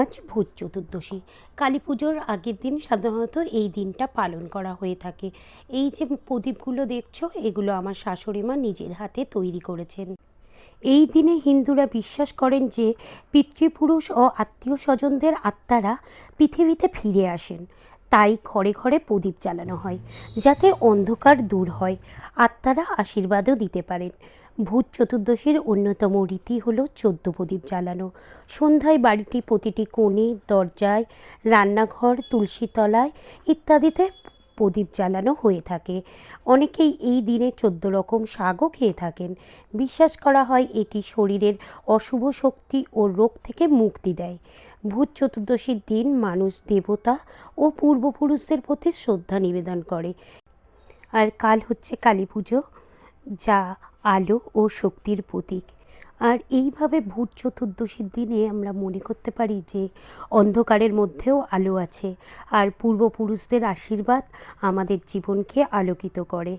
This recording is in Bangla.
আজ ভূত চতুর্দশী। কালী পুজোর আগের দিন সাধারণত এই দিনটা পালন করা হয়ে থাকে। এই যে প্রদীপগুলো দেখছ, এগুলো আমার শাশুড়ি মা নিজের হাতে তৈরি করেছেন। এই দিনে হিন্দুরা বিশ্বাস করেন যে পিতৃপুরুষ ও আত্মীয় স্বজনদের আত্মারা পৃথিবীতে ফিরে আসেন। তাই ঘরে ঘরে প্রদীপ জ্বালানো হয়, যাতে অন্ধকার দূর হয়। আত্মারা আশীর্বাদও দিতে পারেন। ভূত চতুর্দশীর অন্যতম রীতি হলো চোদ্দ প্রদীপ জ্বালানো। সন্ধ্যায় বাড়িটি প্রতিটি কোণে, দরজায়, রান্নাঘর, তুলসী তলায় ইত্যাদিতে প্রদীপ জ্বালানো হয়ে থাকে। অনেকেই এই দিনে চোদ্দ রকম শাকও খেয়ে থাকেন। বিশ্বাস করা হয় এটি শরীরের অশুভ শক্তি ও রোগ থেকে মুক্তি দেয়। ভূত চতুর্দশীর দিন মানুষ দেবতা ও পূর্বপুরুষদের প্রতি শ্রদ্ধা নিবেদন করে। আর কাল হচ্ছে কালী পুজো, যা আলো ও শক্তির প্রতীক। আর এইভাবে ভূত চতুর্দশীর দিনে আমরা মনে করতে পারি যে অন্ধকারের মধ্যেও আলো আছে, আর পূর্বপুরুষদের আশীর্বাদ আমাদের জীবনকে আলোকিত করে।